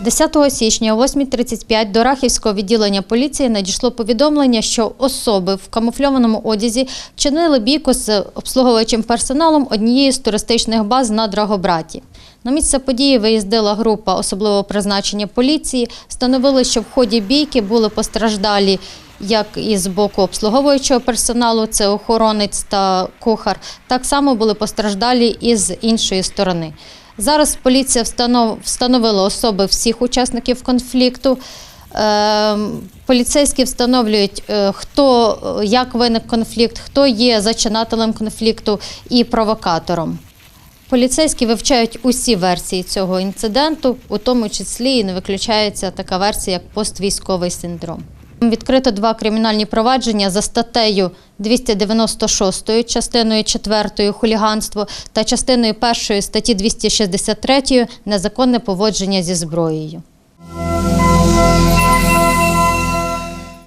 10 січня о 8.35 до Рахівського відділення поліції надійшло повідомлення, що особи в камуфльованому одязі чинили бійку з обслуговуючим персоналом однієї з туристичних баз на Драгобраті. На місце події виїздила група особливого призначення поліції. Встановили, що в ході бійки були постраждалі як із боку обслуговуючого персоналу, це охоронець та кухар, так само були постраждалі і з іншої сторони. Зараз поліція встановила особи всіх учасників конфлікту. Ем, Поліцейські встановлюють, е, хто е, як виник конфлікт, хто є зачинателем конфлікту і провокатором. Поліцейські вивчають усі версії цього інциденту, у тому числі і не виключається така версія, як поствійськовий синдром. Відкрито два кримінальні провадження за статтею 296 частиною 4 хуліганство та частиною 1 статті 263 незаконне поводження зі зброєю.